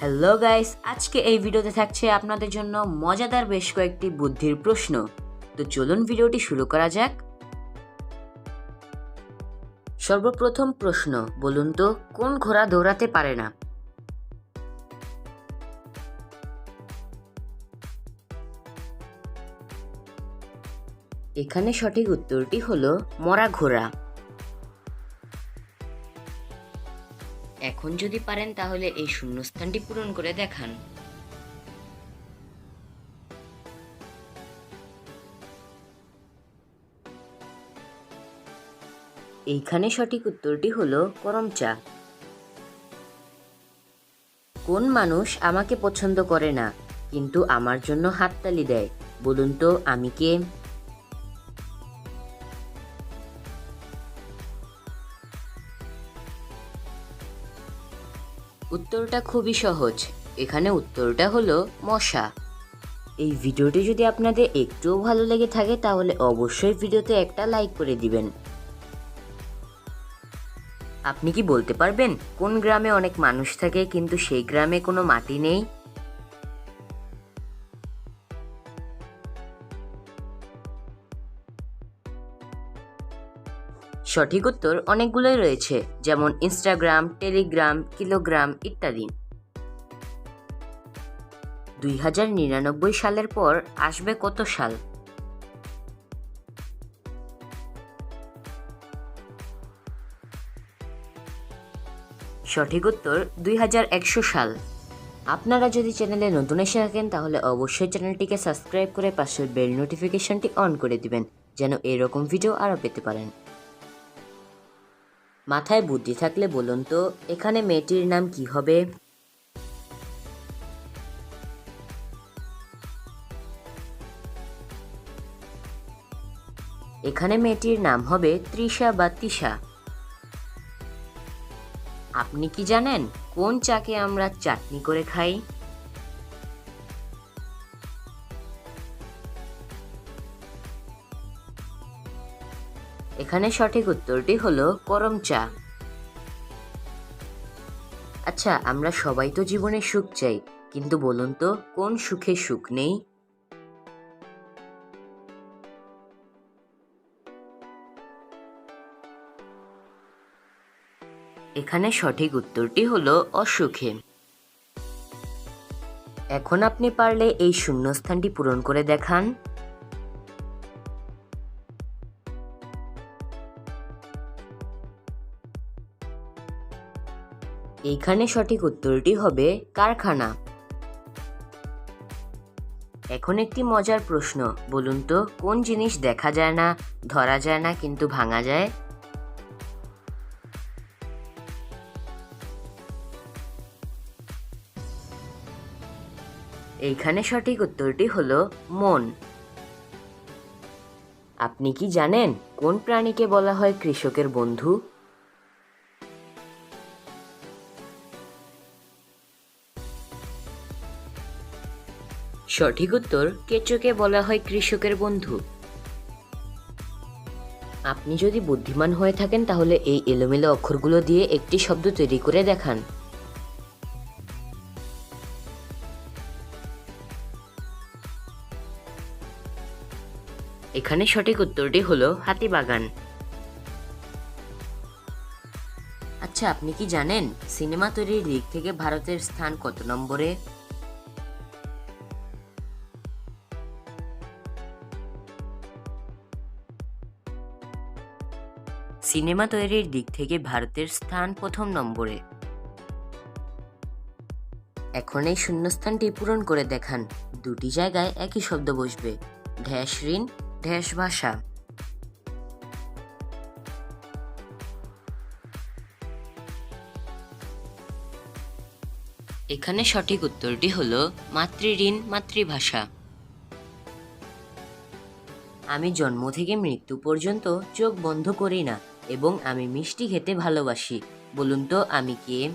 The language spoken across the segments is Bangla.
হ্যালো গাইস আজকে এই ভিডিওতে থাকছে আপনাদের জন্য মজাদার বেশ কয়েকটি বুদ্ধির প্রশ্ন। তো চলুন ভিডিওটি শুরু করা যাক। সর্বপ্রথম প্রশ্ন, বলুন তো, কোন ঘোড়া দৌড়াতে পারে না? এখানে সঠিক উত্তরটি হলো মরা ঘোড়া। এখন যদি পারেন তাহলে এই শূন্যস্থানটি পূরণ করে দেখান। এইখানে সঠিক উত্তরটি হলো করম চা কোন মানুষ আমাকে পছন্দ করে না, কিন্তু আমার জন্য হাততালি দেয়, বলুন তো আমি কে? উত্তরটা খুবই সহজ। এখানে উত্তরটা হলো মশা। এই ভিডিওটি যদি আপনাদের একটুও ভালো লেগে থাকে, তাহলে অবশ্যই ভিডিওতে একটা লাইক করে দিবেন। আপনি কি বলতে পারবেন? কোন গ্রামে অনেক মানুষ থাকে, কিন্তু সেই গ্রামে কোনো মাটি নেই? সঠিক উত্তর অনেকগুলোই রয়েছে, যেমন ইনস্টাগ্রাম টেলিগ্রাম কিলোগ্রাম ইত্যাদি। দুই হাজার নিরানব্বই সালের পর আসবে কত সাল? সঠিক উত্তর দুই হাজার একশো সাল। আপনারা যদি চ্যানেলে নতুন এসে থাকেন, তাহলে অবশ্যই চ্যানেলটিকে সাবস্ক্রাইব করে পাশের বেল নোটিফিকেশনটি অন করে দিবেন, যেন এরকম ভিডিও আরও পেতে পারেন। মাথায় বুদ্ধি থাকলে বলুন তো, এখানে মেয়েটির নাম কি হবে? এখানে মেয়েটির নাম হবে তৃষা বা তিশা। আপনি কি জানেন কোন চাকে আমরা চাটনি করে খাই? এখানে সঠিক উত্তরটি হলো করম চা। আচ্ছা আমরা সবাই তো জীবনে সুখ চাই, কিন্তু বলুন তো, কোন সুখে সুখ নেই? এখানে সঠিক উত্তরটি হলো অসুখে। এখন আপনি পারলে এই শূন্যস্থানটি পূরণ করে দেখান। এইখানে সঠিক উত্তরটি হবে কারখানা। এখন একটি মজার প্রশ্ন, বলুন তো, কোন জিনিস দেখা যায় না, ধরা যায় না, কিন্তু ভাঙা যায়? এইখানে সঠিক উত্তরটি হলো মন। আপনি কি জানেন কোন প্রাণীকে বলা হয় কৃষকের বন্ধু? সঠিক উত্তর কেঁচোকে বলা হয় কৃষকের বন্ধু। আপনি যদি বুদ্ধিমান হয়ে থাকেন, তাহলে এই এলোমেলো অক্ষরগুলো দিয়ে একটি শব্দ তৈরি করে দেখান। এখানে সঠিক উত্তরটি হলো হাতিবাগান আচ্ছা আপনি কি জানেন সিনেমা তৈরির দিক থেকে ভারতের স্থান কত নম্বরে? সিনেমা তৈরির দিক থেকে ভারতের স্থান প্রথম নম্বরে। এখন এই শূন্যস্থানটি পূরণ করে দেখান। দুটি জায়গায় একই শব্দ বসবে। ঢ্যাস ঋণ, ঢ্যাস ভাষা। এখানে সঠিক উত্তরটি হলো মাতৃঋণ মাতৃভাষা। আমি জন্ম থেকে মৃত্যু পর্যন্ত চোখ বন্ধ করি না। এবং আমি মিষ্টি খেতে ভালোবাসি। বলুন তো, আমি কে?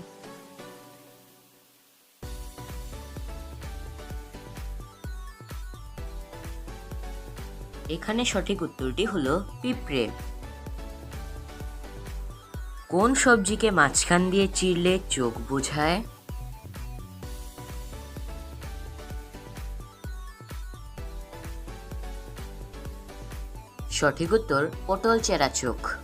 এখানে সঠিক উত্তরটি হলো পিঁপড়ে। কোন সবজিকে মাঝখান দিয়ে চিরলে চোখ বোঝায়? সঠিক উত্তর, পটল চেরা চোখ।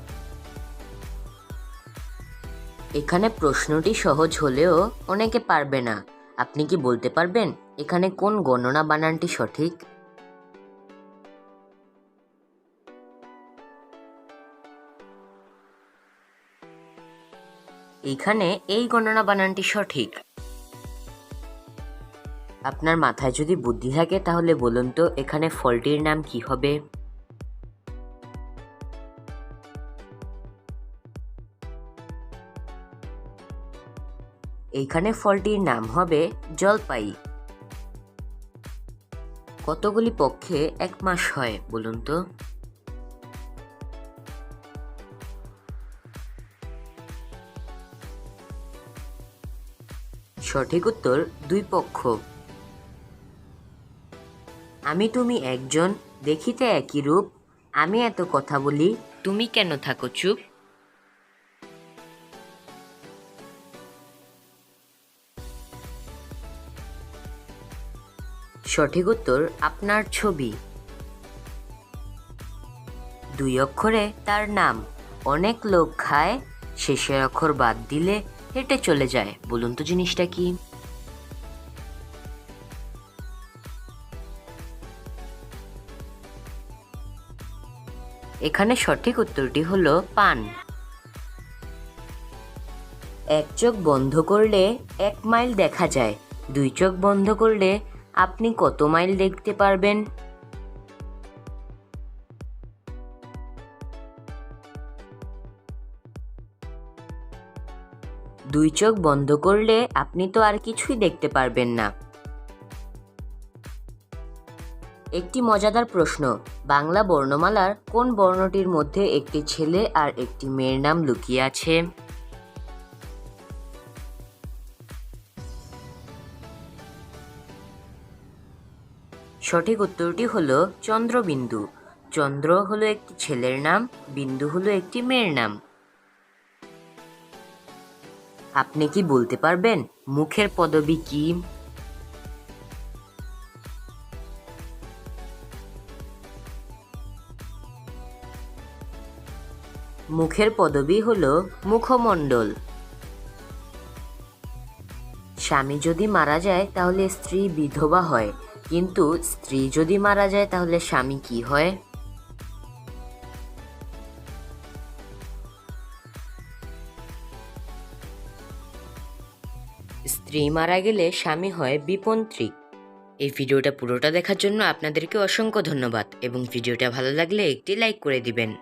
এখানে প্রশ্নটি সহজ হলেও অনেকে পারবে না। আপনি কি বলতে পারবেন এখানে কোন গণনা বানানটি সঠিক? এইখানে এই গণনা বানানটি সঠিক। আপনার মাথায় যদি বুদ্ধি থাকে তাহলে বলুন তো এখানে ফলটির নাম কি হবে? এইখানে ফলটির নাম হবে জলপাই। কতগুলি পক্ষে এক মাস হয়, বলুন তো? সঠিক উত্তর, দুই পক্ষ। আমি তুমি একজন, দেখিতে একই রূপ, আমি এত কথা বলি, তুমি কেন থাকো চুপ? সঠিক উত্তর আপনার ছবি। দুই অক্ষরে তার নাম। অনেক লোক খায় শেষের অক্ষর বাদ দিলে হেঁটে চলে যায়। বলুন তো জিনিসটা কি? এখানে সঠিক উত্তরটি হলো পান। এক চোখ বন্ধ করলে এক মাইল দেখা যায়। দুই চোখ বন্ধ করলে আপনি কত মাইল দেখতে পারবেন? দুই চোখ বন্ধ করলে আপনি তো আর কিছুই দেখতে পারবেন না। একটি মজাদার প্রশ্ন, বাংলা বর্ণমালার কোন বর্ণটির মধ্যে একটি ছেলে আর একটি মেয়ের নাম লুকিয়ে আছে? সঠিক উত্তরটি হলো চন্দ্রবিন্দু। চন্দ্র হলো একটি ছেলের নাম, বিন্দু হলো একটি মেয়ের নাম। আপনি কি বলতে পারবেন মুখের পদবী কি? মুখের পদবী হলো মুখমণ্ডল। স্বামী যদি মারা যায় তাহলে স্ত্রী বিধবা হয়। কিন্তু স্ত্রী যদি মারা যায়, তাহলে স্বামী কি হয়? স্ত্রী মারা গেলে স্বামী হয় বিপন্ত্রী। এই ভিডিওটা পুরোটা দেখার জন্য আপনাদেরকে অসংখ্য ধন্যবাদ এবং ভিডিওটা ভালো লাগলে একটি লাইক করে দিবেন।